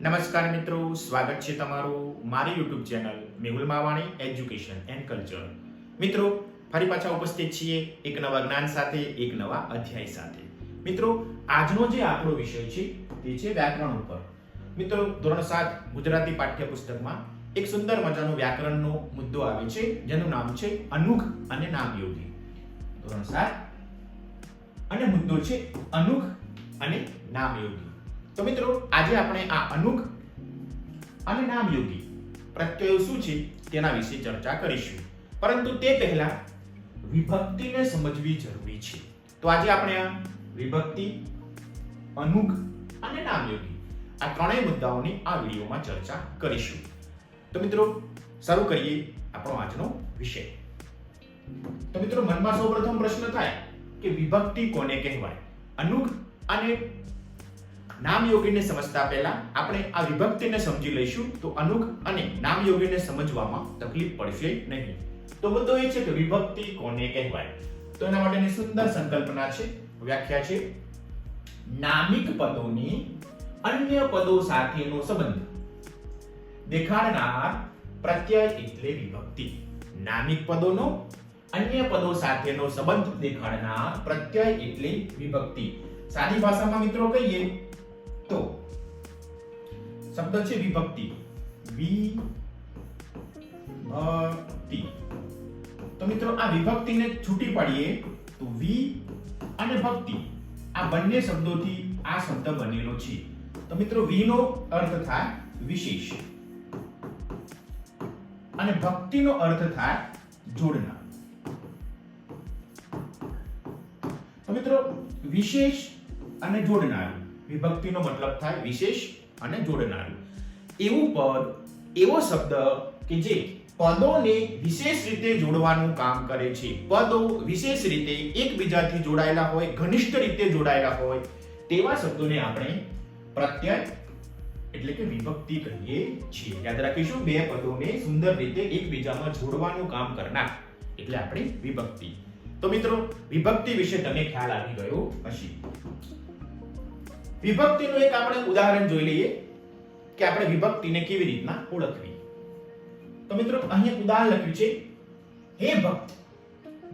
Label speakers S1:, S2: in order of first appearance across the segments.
S1: નમસ્કાર મિત્રો, સ્વાગત છે તમારું મારી YouTube channel Mehul Mavani education and culture મિત્રો, ફરી પાછા ઉપસ્થિત છીએ એક નવા જ્ઞાન સાથે, એક નવા અધ્યાય સાથે. મિત્રો, આજનો જે આપણો વિષય છે, તે છે વ્યાકરણ ઉપર. મિત્રો, ધોરણ સાત ગુજરાતી પાઠ્યપુસ્તકમાં એક સુંદર મજાનો વ્યાકરણનો મુદ્દો આવે છે, જેનું નામ છે અનુખ અને નામયોગી. ધોરણ સાત. અને મુદ્દો છે અનુખ અને નામયોગી. તો મિત્રો, આજે આપણે આ અનુક અને નામયોગી પ્રત્યયો શું છે તેના વિશે ચર્ચા કરીશું. પરંતુ તે પહેલા વિભક્તિને સમજવી જરૂરી છે. તો આજે આપણે આ વિભક્તિ અનુક અને નામયોગી આ ત્રણેય મુદ્દાઓની આ વિડીયોમાં ચર્ચા કરીશું. તો મિત્રો, શરૂ કરીએ આપણો આજનો વિષય. તો મિત્રો, મનમાં સૌપ્રથમ પ્રશ્ન થાય કે વિભક્તિ કોને કહેવાય? અનુક અને નામયોગીને સમજતા પહેલા આપણે આ વિભક્તિને સમજી લઈશું. તો અનુક અને નામયોગીને સમજવામાં તકલીફ પડશે નહીં. તો મુદ્દો એ છે કે વિભક્તિ કોને કહેવાય? તો એના માટેની સુંદર સંકલ્પના છે, વ્યાખ્યા છે. નામિક પદોની અન્ય પદો સાથેનો સંબંધ. દેખાડનાર પ્રત્યય એટલે વિભક્તિ. નામિક પદોનો અન્ય પદો સાથેનો સંબંધ દેખાડનાર પ્રત્યય એટલે વિભક્તિ. સાદી ભાષામાં મિત્રો કહીએ તો શબ્દ છે વિભક્તિ. વિભક્તિ. તો મિત્રો, આ વિભક્તિને છૂટી પાડીએ તો વી અને ભક્તિ. આ બંને શબ્દોથી આ શબ્દ બનેલો છે. તો મિત્રો વી અર્થ થાય વિશેષ. અને ભક્તિનો અર્થ થાય જોડનાર તો મિત્રો, વિશેષ અને જોડનારું. વિભક્તિનો મતલબ થાય વિશેષ અને જોડનારું. એવું પદ, એવો શબ્દ કે જે પદોને વિશેષ રીતે જોડવાનું કામ કરે છે. પદો વિશેષ રીતે એકબીજાથી જોડાયેલા હોય, ઘનિષ્ઠ રીતે જોડાયેલા હોય, તેવા શબ્દોને આપણે પ્રત્યય એટલે કે વિભક્તિ કહીએ છીએ. યાદ રાખીશું, બે પદોને સુંદર રીતે એકબીજામાં જોડવાનું કામ કરનાર. એટલે આપણે વિભક્તિ. તો મિત્રો, વિભક્તિ વિશે તમે ખ્યાલ આવી ગયો હશે. વિભક્તિનું એક આપણે ઉદાહરણ જોઈ લઈએ કે આપણે વિભક્તિને કેવી રીતના ઓળખવી. તો મિત્રો, અહીં ઉદાહરણ લખ્યું છે, હે ભક્ત,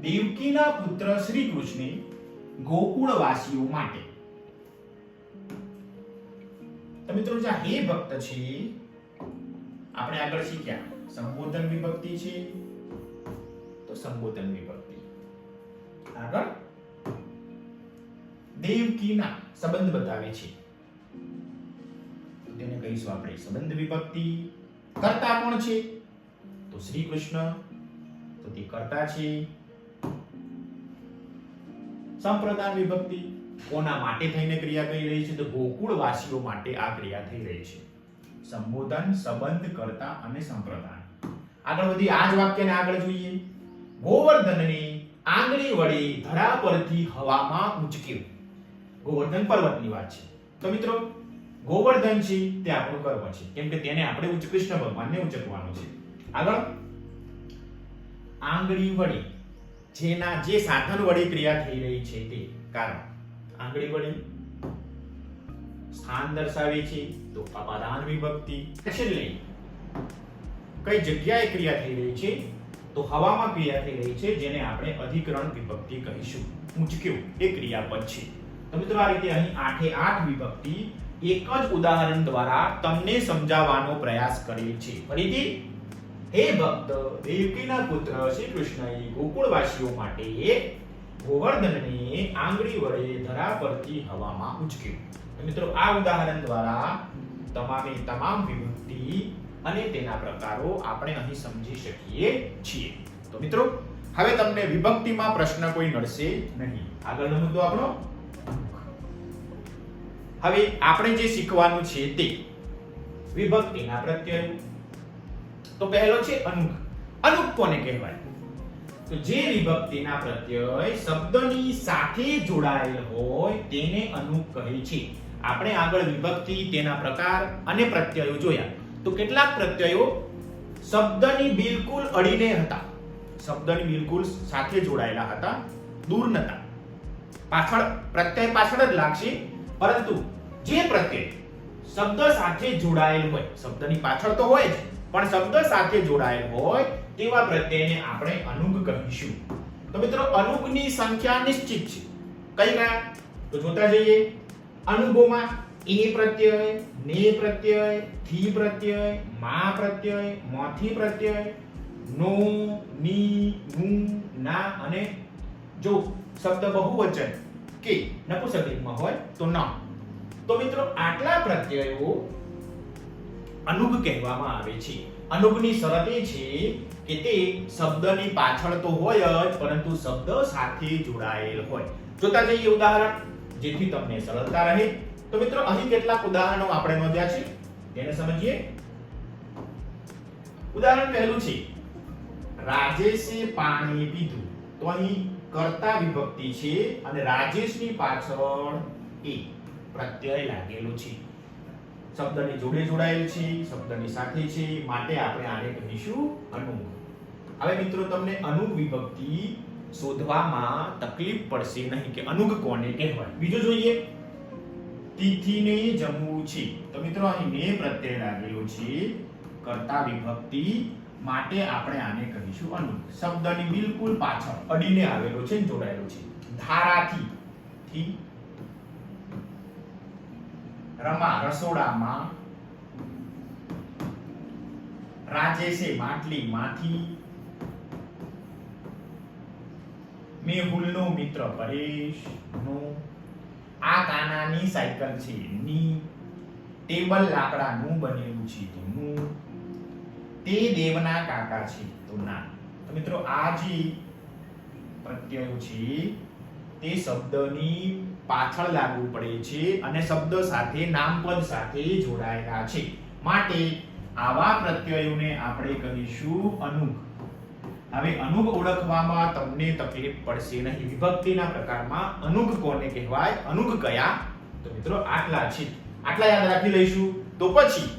S1: દેવકીના પુત્ર શ્રી કૃષ્ણે ગોકુળવાસીઓ માટે. તો મિત્રો, જે હે ભક્ત છે, આપણે આગળ શીખ્યા. સંબોધન વિભક્તિ છે, તો સંબોધન વિભક્તિ. આગળ દેવકીના સંબંધ બતાવે છે. તેને કહીશું આપણે, સંબંધ વિભક્તિ. કર્તા કોણ છે? તો શ્રી કૃષ્ણ. તો તે કર્તા છે. સંપ્રદાન વિભક્તિ. કોના માટે થઈને ક્રિયા કરી રહી છે? તો ગોકુળવાસીઓ માટે આ ક્રિયા થઈ રહી છે. સંબોધન, સંબંધ, કરતા અને સંપ્રદાન. આગળ વધી, આ જ વાક્યને આગળ જોઈએ. ગોવર્ધનને આંગળી વડે ધરા પરથી હવામાં ઉંચક્યું ગોવર્ધન પર્વતની વાત છે. તો મિત્રો, ગોવર્ધન છે તે આપણો કર્મ છે. કેમ કે તેને આપણે ઉચ્ચ કૃષ્ણ ભગવાનને ઉંચકવાનું છે. આગળ. આંગળી વડે જેના જે સાધન વડે ક્રિયા થઈ રહી છે તે કારણ. આંગળી વડે સ્થાન દર્શાવે છે તો અપાદાન વિભક્તિ. છેલ્લે, કઈ જગ્યાએ ક્રિયા થઈ રહી છે? તો હવામાં ક્રિયા થઈ રહી છે, જેને આપણે અધિકરણ વિભક્તિ કહીશું. ઉંચક્યું એ ક્રિયાપદ છે. તો મિત્રો આ રીતે અહીં આઠે આઠ વિભક્તિ એક જ ઉદાહરણ દ્વારા તમને સમજાવવાનો પ્રયાસ કરીએ છે. ફરીથી, હે ભક્ત, દેવકીના પુત્ર શ્રી કૃષ્ણએ ગોકુળવાસીઓ માટે ગોવર્ધનને આંગળી વડે ધરા પરથી હવામાં ઉંચક્યું. મિત્રો આ ઉદાહરણ દ્વારા તમામે તમામ વિભક્તિ અને તેના પ્રકારો આપણે અહીં સમજી શકીએ છીએ. તો મિત્રો, હવે તમને વિભક્તિમાં પ્રશ્ન કોઈ નડશે નહીં. આગળનો મુદ્દો આપણો. હવે આપણે જે શીખવાનું છે તે વિભક્તિના પ્રત્યયો. તો પહેલો છે અનુક. અનુક કોને કહેવાય? તો જે વિભક્તિના પ્રત્યય શબ્દની સાથે જોડાયેલ હોય તેને અનુક કહે છે. આપણે આગળ વિભક્તિ, તેના પ્રકાર અને પ્રત્યયો જોયા. તો કેટલાક પ્રત્યયો શબ્દની બિલકુલ અડીને હતા. શબ્દની બિલકુલ સાથે જોડાયેલા હતા, દૂર નતા. પાછળ, પ્રત્યય પાછળ જ લાગશે. પરંતુ જે પ્રત્યય શબ્દ સાથે જોડાયેલ હોય, શબ્દની પાછળ તો હોય જ, પણ શબ્દ સાથે જોડાયેલ હોય, તેવા પ્રત્યયને આપણે અનુગ કહીશું. તો મિત્રો, અનુગની સંખ્યા નિશ્ચિત છે. કઈ કયા? તો જોતા જઈએ. અનુગોમાં એ પ્રત્યય, ને પ્રત્યય, થી પ્રત્યય, મા પ્રત્યય, મોથી પ્રત્યય, નો, ની નું ના અને જો શબ્દ બહુવચન કે નપુંસકલિંગમાં હોય તો ન. તો મિત્રો આટલા પ્રત્યયો અનુગ કહેવામાં આવે છે. અનુગની શરત એ છે કે તે શબ્દની પાછળ તો હોય જ, પરંતુ શબ્દ સાથે જોડાયેલ હોય. જોતા જઈએ ઉદાહરણ, જેથી તમને સરળતા રહે. તો મિત્રો અહીં કેટલાક ઉદાહરણો આપણે નોંધ્યા છે. તેને સમજીએ. ઉદાહરણ પહેલું છે, રાજેશે પાણી પીધું. તો અહીં કર્તા વિભક્તિ છે અને રાજેશની પાછળ એ. પ્રત્યય લાગેલો છે. શબ્દની જોડે જોડાયેલ છે, શબ્દની સાથે છે, માટે આપણે આને કહીશું અનુંગ હવે મિત્રો, તમને અનુંગ વિભક્તિ શોધવામાં તકલીફ પડશે નહીં કે અનુંગ કોને કહેવાય. બીજો જોઈએ. તિથિને જમવું છે. તો મિત્રો, અહીં ને પ્રત્યય લાગેલો છે. કર્તા વિભક્તિ માટે આપણે આને કહીશું અનુંગ શબ્દની બિલકુલ પાછળ અડીને આવેલો છે જોડાયેલો છે. ધારાથી. થી. રમા રસોડામાં રાજેશે માટલી માંથી મેહુલનો મિત્ર પરેશ નો આ કાનાની સાયકલ છે ની ટેબલ લાકડાનું બનેલું છે તો નું તે દેવના કાકા છે તો ના તો મિત્રો આ જે પ્રત્યયો છે તે શબ્દની પાછળ લાગુ પડે છે અને શબ્દ સાથે, નામપદ સાથે જોડાયેલા છે. માટે આવા પ્રત્યયોને આપણે કહીશું અનુગ. હવે અનુગ ઓળખવામાં તમને તકલીફ પડશે નહીં. વિભક્તિના પ્રકારમાં અનુગ કોને કહેવાય? અનુગ કયા? તો મિત્રો આટલા છે. આટલા યાદ રાખી લઈશું. તો પછી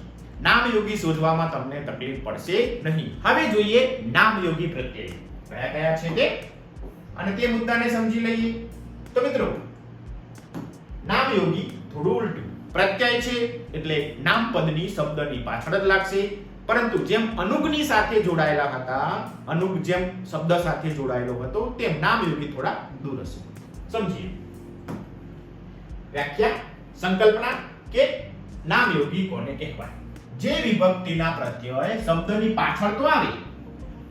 S1: નામયોગી શોધવામાં તમને તકલીફ પડશે નહીં. હવે જોઈએ નામયોગી પ્રત્યય. કયા કયા છે તે? અને તે મુદ્દાને સમજી લઈએ. તો મિત્રો નામયોગી થોડું ઉલટું. પ્રત્યય છે એટલે નામપદની શબ્દની પાછળ જ લાગશે. પરંતુ જેમ અનુગની સાથે જોડાયેલા હતા, અનુગ જેમ શબ્દ સાથે જોડાયેલો હતો, તેમ નામ યોગી થોડા દૂર હશે. સમજીએ. વ્યાખ્યા, સંકલ્પના કે નામ યોગી કોને કહેવાય? જે વિભક્તિના પ્રત્યય શબ્દની પાછળ તો આવે.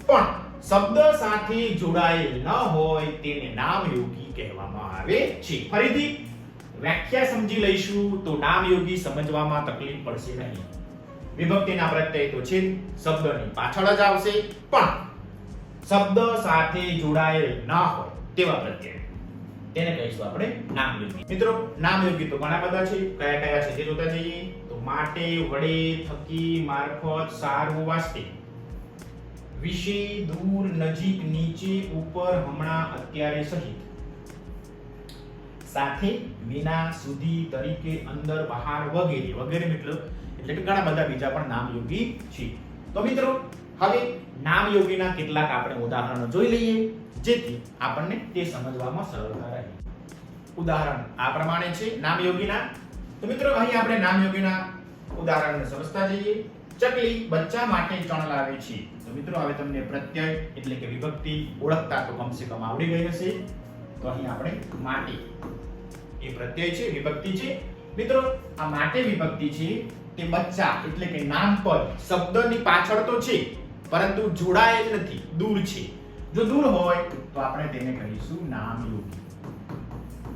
S1: પણ શબ્દ સાથે જોડાયેલ ન હોય તેને નામયોગી કહેવામાં આવે છે. ફરીથી વ્યાખ્યા સમજી લઈશું તો નામયોગી સમજવામાં તકલીફ પડશે નહીં. વિભક્તિના પ્રત્યય તો છે શબ્દની પાછળ જ આવશે, પણ શબ્દ સાથે જોડાયેલ ન હોય તેવા પ્રત્યય. તેને કહીશું આપણે નામયોગી મિત્રો નામયોગી તો ઘણા બધા છે. કયા કયા છે તે જોતા જઈએ. તો માટે, વડે, થકી, મારફત, સારું વાસ્તે. વિશે, દૂર, નજીક, નીચે, ઉપર, હમણાં, અત્યારે સહિત. સાથે વિના સુધી તરીકે અંદર બહાર વગેરે વગેરે મિત્રો એટલે કે ઘણા બધા બીજા પણ નામયોગી છે તો મિત્રો, હવે નામયોગીના કેટલાક આપણે ઉદાહરણો જોઈ લઈએ, જેથી આપણને તે સમજવામાં સરળતા રહે. ઉદાહરણ આ પ્રમાણે છે, નામયોગીના. તો મિત્રો, અહીં આપણે નામયોગીના ઉદાહરણને સમજતા જઈએ. ચકલી બચ્ચા માટે ચણ લાવે છે. તો મિત્રો, હવે તમને પ્રત્યય એટલે કે વિભક્તિ ઓળખતા તો કમસે કમ આવડી ગઈ હશે. તો અહીં આપણે માટે એ પ્રત્યય છે, વિભક્તિ છે. મિત્રો, આ માટે વિભક્તિ છે તે બચ્ચા એટલે કે નામપદ શબ્દની પાછળ તો છે, પરંતુ જોડાયેલ નથી, દૂર છે. જો દૂર હોય, તો આપણે તેને કહીશું નામયોગી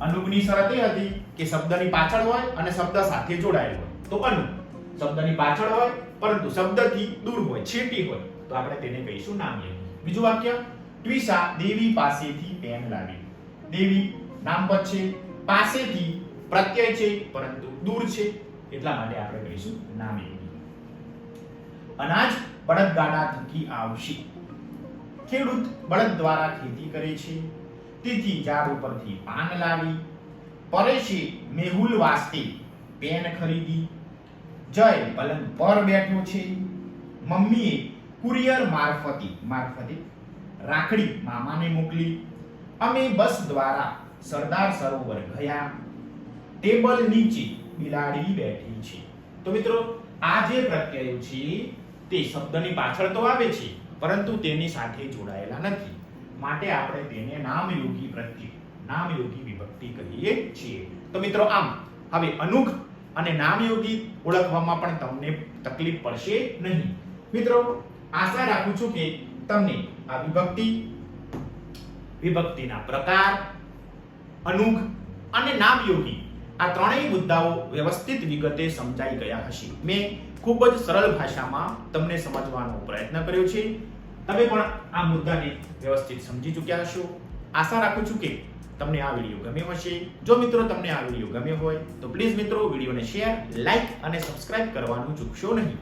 S1: અનુગની શરત એ હતી કે શબ્દની પાછળ હોય અને શબ્દ સાથે જોડાયેલ હોય. તો અનુ, શબ્દની પાછળ હોય, પરંતુ શબ્દથી દૂર હોય, છેટી હોય. તો આપણે તેને કહીશું નામયોગી બીજું વાક્ય ટ્વિસા દેવી પાસેથી પેન લાવી દેવી નામપદ છે પાસેથી પ્રત્યય છે, પરંતુ દૂર છે. એટલા માટે આપણે કહીશું નામે. અનાજ બળદગાડા થકી આવશે. ખેડૂત બળદ દ્વારા ખેતી કરે છે. તેથી ઝાડ ઉપરથી પાન લાવી, પરેશે મેહુલ વાસ્તે પેન ખરીદી. જય પલંગ પર બેઠો છે. મમ્મીએ કુરિયર મારફતે મારફતે રાખડી મામાને મોકલી. અમે બસ દ્વારા સરદાર સરોવર ગયા. ટેબલ નીચે બિલાડી બેઠી છે. તો મિત્રો, આ જે પ્રત્યય છે, તે શબ્દની પાછળ તો આવે છે, પરંતુ તેની સાથે જોડાયેલા નથી. માટે આપણે તેને નામયોગી પ્રત્યય નામયોગી વિભક્તિ કહીએ છીએ. તો મિત્રો, આમ, હવે અનુખ અને નામયોગી ઓળખવામાં પણ તમને તકલીફ પડશે નહીં. મિત્રો, આશા રાખું છું કે તમને આ વિભક્તિ, વિભક્તિના પ્રકાર અનુગ અને નામયોગી. આ ત્રણેય મુદ્દાઓ વ્યવસ્થિત વિગતે સમજાઈ ગયા હશે. મેં ખૂબ જ સરળ ભાષામાં તમને સમજવાનો પ્રયત્ન કર્યો છે. તમે પણ આ મુદ્દાને વ્યવસ્થિત સમજી ચૂક્યા હશો. આશા રાખું છું કે તમને આ વીડિયો ગમ્યો હશે. જો મિત્રો તમને આ વીડિયો ગમ્યો હોય, તો પ્લીઝ મિત્રો વિડીયોને શેર લાઇક અને સબસ્ક્રાઇબ કરવાનું ચૂકશો નહીં.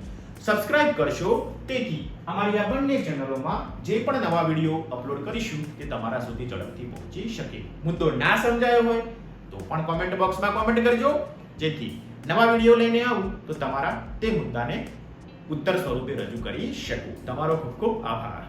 S1: સબસ્ક્રાઇબ કરશો. તેથી અમારી આ બંને ચેનલોમાં જે પણ નવા વીડિયો અપલોડ કરીશું, તે તમારા સુધી ઝડપથી પહોંચી શકે. મુદ્દો ના સમજાયો હોય, તો પણ કોમેન્ટ બોક્સમાં કોમેન્ટ કરજો. જેથી નવા વીડિયો લઈને આવું, તો તમારા તે મુદ્દાને ઉત્તર સ્વરૂપે રજૂ કરી શકું. તમારો ખૂબ ખૂબ આભાર.